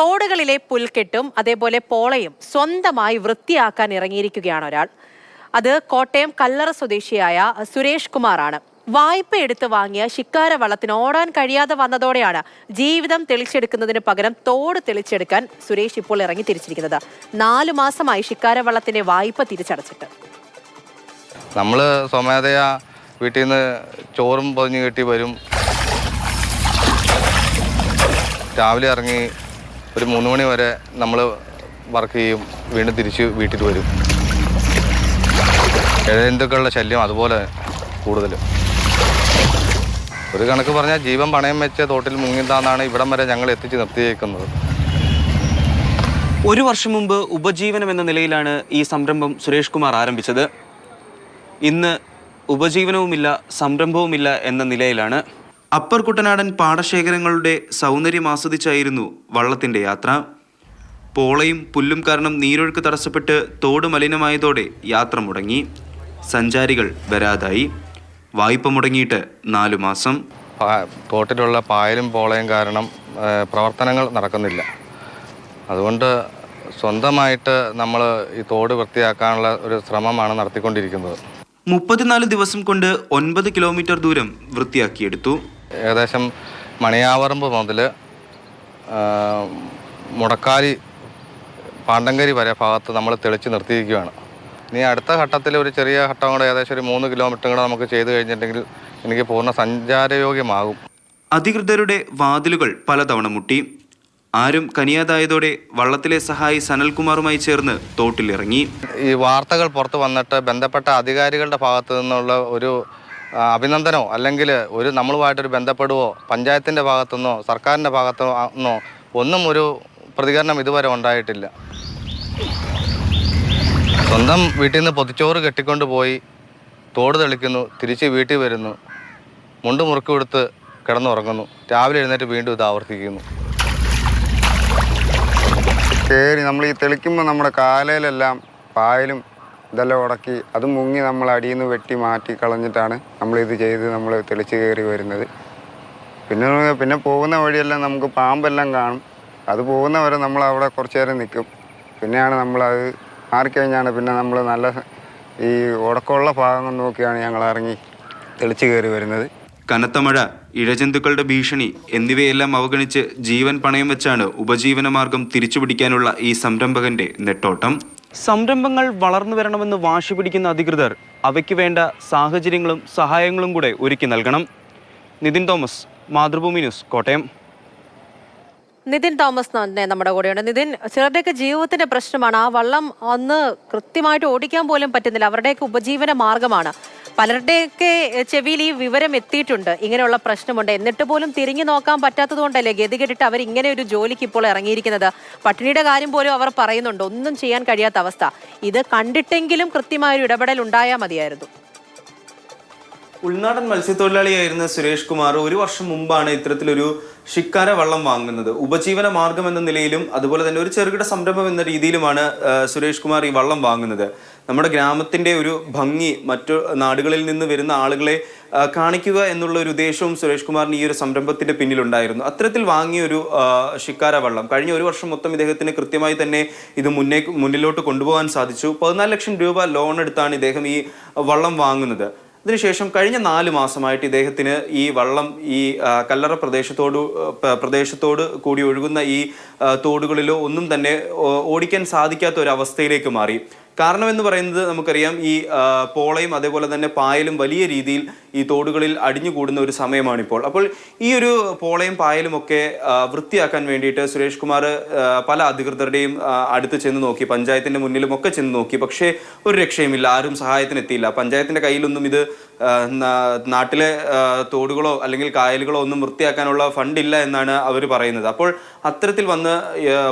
തോടുകളിലെ പുൽക്കെട്ടും അതേപോലെ പോളയും സ്വന്തമായി വൃത്തിയാക്കാൻ ഇറങ്ങിയിരിക്കുകയാണ് ഒരാൾ. അത് കോട്ടയം കല്ലറ സ്വദേശിയായ സുരേഷ് കുമാറാണ്. വായ്പ എടുത്ത് വാങ്ങിയ ശിക്കാര വള്ളത്തിന് ഓടാൻ കഴിയാതെ വന്നതോടെയാണ് ജീവിതം തെളിച്ചെടുക്കുന്നതിന് പകരം തോട് തെളിച്ചെടുക്കാൻ സുരേഷ് ഇപ്പോൾ ഇറങ്ങി തിരിച്ചിരിക്കുന്നത്. നാലു മാസമായി ശിക്കാര വള്ളത്തിന്റെ വായ്പ തിരിച്ചടച്ചിട്ട്. നമ്മൾ സ്വമേധയാ വീട്ടിൽ നിന്ന് ചോറും പൊതിഞ്ഞ് കെട്ടി വരും. രാവിലെ ഇറങ്ങി ഒരു മൂന്ന് മണി വരെ നമ്മൾ വർക്ക് ചെയ്യും വീണ്ടും തിരിച്ച് വീട്ടിൽ വരും. ഇഴജന്തുക്കളുടെ ശല്യം അതുപോലെ കൂടുതലും. ഒരു കണക്ക് പറഞ്ഞാൽ ജീവൻ പണയം വെച്ച തോട്ടിൽ മുങ്ങിന്താന്നാണ് ഇവിടം വരെ ഞങ്ങൾ എത്തിച്ച് നിർത്തിയേക്കുന്നത്. ഒരു വർഷം മുമ്പ് ഉപജീവനം എന്ന നിലയിലാണ് ഈ സംരംഭം സുരേഷ് കുമാർ ആരംഭിച്ചത്. ഇന്ന് ഉപജീവനവുമില്ല സംരംഭവുമില്ല എന്ന നിലയിലാണ് അപ്പർ കുട്ടനാടൻ പാടശേഖരങ്ങളുടെ സൗന്ദര്യം ആസ്വദിച്ചായിരുന്നു വള്ളത്തിന്റെ യാത്ര. പോളയും പുല്ലും കാരണം നീരൊഴുക്ക് തടസ്സപ്പെട്ട് തോട് മലിനമായതോടെ യാത്ര മുടങ്ങി. സഞ്ചാരികൾ വരാതായി. വായ്പ മുടങ്ങിയിട്ട് നാലു മാസം. തോട്ടിലുള്ള പായലും പോളയും കാരണം പ്രവർത്തനങ്ങൾ നടക്കുന്നില്ല. അതുകൊണ്ട് സ്വന്തമായിട്ട് നമ്മൾ ഈ തോട് വൃത്തിയാക്കാനുള്ള ഒരു ശ്രമമാണ് നടത്തിക്കൊണ്ടിരിക്കുന്നത്. മുപ്പത്തിനാല് ദിവസം കൊണ്ട് ഒൻപത് കിലോമീറ്റർ ദൂരം വൃത്തിയാക്കിയെടുത്തു. ഏകദേശം മണിയാവറമ്പ് മുതൽ മുടക്കാലി പാണ്ടങ്കരി വരെ ഭാഗത്ത് നമ്മൾ തെളിച്ച് നിർത്തിയിരിക്കുകയാണ്. ഇനി അടുത്ത ഘട്ടത്തിൽ ഒരു ചെറിയ ഘട്ടം കൂടെ ഏകദേശം ഒരു മൂന്ന് കിലോമീറ്റർ കൂടെ നമുക്ക് ചെയ്തു കഴിഞ്ഞിട്ടുണ്ടെങ്കിൽ എനിക്ക് പൂർണ സഞ്ചാരയോഗ്യമാകും. അധികൃതരുടെ വാതിലുകൾ പലതവണ മുട്ടി. ആരും കനിയാതായതോടെ വള്ളത്തിലെ സഹായി സനൽകുമാറുമായി ചേർന്ന് തോട്ടിലിറങ്ങി. ഈ വാർത്തകൾ പുറത്തു വന്നിട്ട് ബന്ധപ്പെട്ട അധികാരികളുടെ ഭാഗത്തു നിന്നുള്ള ഒരു ആ, അഭിനന്ദനമോ അല്ലെങ്കിൽ ഒരു നമ്മളുമായിട്ടൊരു ബന്ധപ്പെടുവോ? പഞ്ചായത്തിന്റെ ഭാഗത്തുനിന്നോ സർക്കാരിന്റെ ഭാഗത്തുനിന്നോ ഒന്നും ഒരു പ്രതികരണം ഇതുവരെ ഉണ്ടായിട്ടില്ല. സ്വന്തം വീട്ടിൽ നിന്ന് പൊതിച്ചോറ് കെട്ടിക്കൊണ്ട് പോയി തോട് തെളിക്കുന്നു തിരിച്ച് വീട്ടിൽ വരുന്നു മുണ്ട് മുറുക്കി കൊടുത്ത് കിടന്നുറങ്ങുന്നു രാവിലെ എഴുന്നേറ്റ് വീണ്ടും ഇത് ആവർത്തിക്കുന്നു. ശരി നമ്മൾ ഈ തെളിക്കുമ്പോൾ നമ്മുടെ കാലയിലെല്ലാം പായലും ഇതെല്ലാം ഉടക്കി അത് മുങ്ങി നമ്മൾ അടിയിൽ നിന്ന് വെട്ടി മാറ്റി കളഞ്ഞിട്ടാണ് നമ്മളിത് ചെയ്ത് നമ്മൾ തെളിച്ച് കയറി വരുന്നത്. പിന്നെ പിന്നെ പോകുന്ന വഴിയെല്ലാം നമുക്ക് പാമ്പെല്ലാം കാണും. അത് പോകുന്നവരെ നമ്മൾ അവിടെ കുറച്ച് നേരം നിൽക്കും. പിന്നെയാണ് നമ്മളത് മാറിക്കഴിഞ്ഞാണ് പിന്നെ നമ്മൾ നല്ല ഈ ഉടക്കമുള്ള ഭാഗങ്ങൾ നോക്കിയാണ് ഞങ്ങൾ ഇറങ്ങി തെളിച്ച് കയറി വരുന്നത്. കനത്ത മഴ ഇഴജന്തുക്കളുടെ ഭീഷണി എന്നിവയെല്ലാം അവഗണിച്ച് ജീവൻ പണയം വെച്ചാണ് ഉപജീവന മാർഗം തിരിച്ചുപിടിക്കാനുള്ള ഈ സംരംഭകന്റെ നെട്ടോട്ടം. സംരംഭങ്ങൾ വളർന്നു വരണമെന്ന് വാശി പിടിക്കുന്ന അധികൃതർ അവയ്ക്ക് വേണ്ട സാഹചര്യങ്ങളും സഹായങ്ങളും കൂടെ ഒരുക്കി നൽകണം. Nithin Thomas Mathrubhumi news Kottayam. Nithin Thomas തന്നെ നമ്മുടെ കൂടെയുണ്ട്. നിതിൻ ചിലരുടെയൊക്കെ ജീവിതത്തിന്റെ പ്രശ്നമാണ്. ആ വള്ളം അന്ന് കൃത്യമായിട്ട് ഓടിക്കാൻ പോലും പറ്റുന്നില്ല. അവരുടെയൊക്കെ ഉപജീവന മാർഗമാണ്. പലരുടെയൊക്കെ ചെവിയിൽ ഈ വിവരം എത്തിയിട്ടുണ്ട്. ഇങ്ങനെയുള്ള പ്രശ്നമുണ്ട്. എന്നിട്ട് പോലും തിരിഞ്ഞു നോക്കാൻ പറ്റാത്തത് കൊണ്ടല്ലേ ഗതികെട്ടിട്ട് അവർ ഇങ്ങനെ ഒരു ജോലിക്ക് ഇപ്പോൾ ഇറങ്ങിയിരിക്കുന്നത്? പട്ടിണിയുടെ കാര്യം പോലും അവർ പറയുന്നുണ്ട്. ഒന്നും ചെയ്യാൻ കഴിയാത്ത അവസ്ഥ. ഇത് കണ്ടിട്ടെങ്കിലും കൃത്യമായ ഒരു ഇടപെടൽ ഉണ്ടായാൽ മതിയായിരുന്നു. ഉൾനാടൻ മത്സ്യത്തൊഴിലാളിയായിരുന്ന സുരേഷ് കുമാർ ഒരു വർഷം മുമ്പാണ് ഇത്തരത്തിലൊരു ഷിക്കാര വള്ളം വാങ്ങുന്നത്. ഉപജീവന മാർഗം എന്ന നിലയിലും അതുപോലെ തന്നെ ഒരു ചെറുകിട സംരംഭം എന്ന രീതിയിലുമാണ് സുരേഷ് കുമാർ ഈ വള്ളം വാങ്ങുന്നത്. നമ്മുടെ ഗ്രാമത്തിന്റെ ഒരു ഭംഗി മറ്റു നാടുകളിൽ നിന്ന് വരുന്ന ആളുകളെ കാണിക്കുക എന്നുള്ള ഒരു ഉദ്ദേശവും സുരേഷ് കുമാറിന് ഈ ഒരു സംരംഭത്തിന്റെ പിന്നിലുണ്ടായിരുന്നു. അത്തരത്തിൽ വാങ്ങിയ ഒരു ഷിക്കാര വള്ളം കഴിഞ്ഞ ഒരു വർഷം മൊത്തം ഇദ്ദേഹത്തിന് കൃത്യമായി തന്നെ ഇത് മുന്നേ മുന്നിലോട്ട് കൊണ്ടുപോകാൻ സാധിച്ചു. പതിനാല് ലക്ഷം രൂപ ലോൺ എടുത്താണ് ഇദ്ദേഹം ഈ വള്ളം വാങ്ങുന്നത്. അതിനുശേഷം കഴിഞ്ഞ നാല് മാസമായിട്ട് ഇദ്ദേഹത്തിന് ഈ വള്ളം ഈ കല്ലറ പ്രദേശത്തോട് പ്രദേശത്തോട് കൂടി ഒഴുകുന്ന ഈ തോടുകളിലോ ഒന്നും തന്നെ ഓടിക്കാൻ സാധിക്കാത്ത ഒരു അവസ്ഥയിലേക്ക് മാറി. കാരണം എന്ന് പറയുന്നത് നമുക്കറിയാം ഈ പോളയും അതേപോലെ തന്നെ പായലും വലിയ രീതിയിൽ ഈ തോടുകളിൽ അടിഞ്ഞുകൂടുന്ന ഒരു സമയമാണിപ്പോൾ. അപ്പോൾ ഈ ഒരു പോളയും പായലും ഒക്കെ വൃത്തിയാക്കാൻ വേണ്ടിയിട്ട് സുരേഷ് കുമാർ പല അധികൃതരുടെയും അടുത്ത് ചെന്ന് നോക്കി പഞ്ചായത്തിന്റെ മുന്നിലും ഒക്കെ ചെന്ന് നോക്കി. പക്ഷേ ഒരു രക്ഷയുമില്ല ആരും സഹായത്തിനെത്തിയില്ല. പഞ്ചായത്തിന്റെ കയ്യിലൊന്നും ഇത് നാട്ടിലെ തോടുകളോ അല്ലെങ്കിൽ കായലുകളോ ഒന്നും വൃത്തിയാക്കാനുള്ള ഫണ്ടില്ല എന്നാണ് അവർ പറയുന്നത്. അപ്പോൾ അത്തരത്തിൽ വന്ന്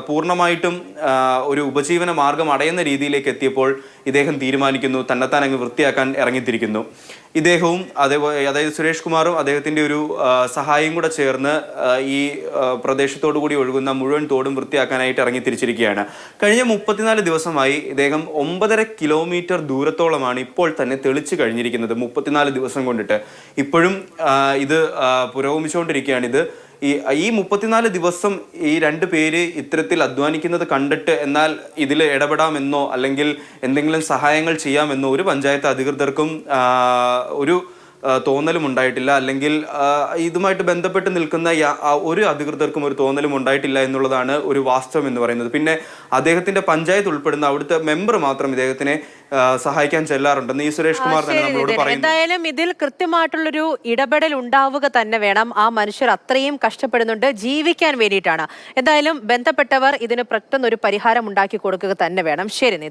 പൂർണമായിട്ടും ഒരു ഉപജീവന മാർഗം അടയുന്ന രീതിയിലേക്ക് എത്തിയപ്പോൾ ഇദ്ദേഹം തീരുമാനിക്കുന്നു. തന്നെത്താൻ അങ്ങ് വൃത്തിയാക്കാൻ ഇറങ്ങിത്തിരിക്കുന്നു. ഇദ്ദേഹവും അതേപോലെ അതായത് സുരേഷ് കുമാറും അദ്ദേഹത്തിന്റെ ഒരു സഹായം കൂടെ ചേർന്ന് ഈ പ്രദേശത്തോടു കൂടി ഒഴുകുന്ന മുഴുവൻ തോടും വൃത്തിയാക്കാനായിട്ട് ഇറങ്ങി തിരിച്ചിരിക്കുകയാണ് കഴിഞ്ഞ മുപ്പത്തിനാല് ദിവസമായി ഇദ്ദേഹം ഒമ്പതര കിലോമീറ്റർ ദൂരത്തോളമാണ് ഇപ്പോൾ തന്നെ തെളിച്ചു കഴിഞ്ഞിരിക്കുന്നത്. മുപ്പത്തിനാല് ദിവസം കൊണ്ടിട്ട് ഇപ്പോഴും ഇത് പുരോഗമിച്ചുകൊണ്ടിരിക്കുകയാണ്. ഇത് ഈ ഈ മുപ്പത്തിനാല് ദിവസം ഈ രണ്ട് പേര് ഇത്തരത്തിൽ അധ്വാനിക്കുന്നത് കണ്ടിട്ട് എന്നാൽ ഇതിൽ ഇടപെടാമെന്നോ അല്ലെങ്കിൽ എന്തെങ്കിലും സഹായങ്ങൾ ചെയ്യാമെന്നോ ഒരു പഞ്ചായത്ത് അധികൃതർക്കും ഒരു തോന്നലും ഉണ്ടായിട്ടില്ല. അല്ലെങ്കിൽ ഇതുമായിട്ട് ബന്ധപ്പെട്ട് നിൽക്കുന്ന ഒരു അധികൃതർക്കും ഒരു തോന്നലും ഉണ്ടായിട്ടില്ല എന്നുള്ളതാണ് ഒരു വാസ്തവം എന്ന് പറയുന്നത്. പിന്നെ അദ്ദേഹത്തിന്റെ പഞ്ചായത്ത് ഉൾപ്പെടുന്ന അവിടുത്തെ മെമ്പർ മാത്രം ഇദ്ദേഹത്തിനെ സഹായിക്കാൻ ചെല്ലാറുണ്ടെന്ന് ഈ സുരേഷ് കുമാർ തന്നെ നമ്മളോട് പറയുന്നു. എന്തായാലും ഇതിൽ കൃത്യമായിട്ടുള്ളൊരു ഇടപെടൽ ഉണ്ടാവുക തന്നെ വേണം. ആ മനുഷ്യർ അത്രയും കഷ്ടപ്പെടുന്നുണ്ട്. ജീവിക്കാൻ വേണ്ടിയിട്ടാണ്. എന്തായാലും ബന്ധപ്പെട്ടവർ ഇതിന് പെട്ടെന്ന് ഒരു പരിഹാരം ഉണ്ടാക്കി കൊടുക്കുക തന്നെ വേണം. ശരി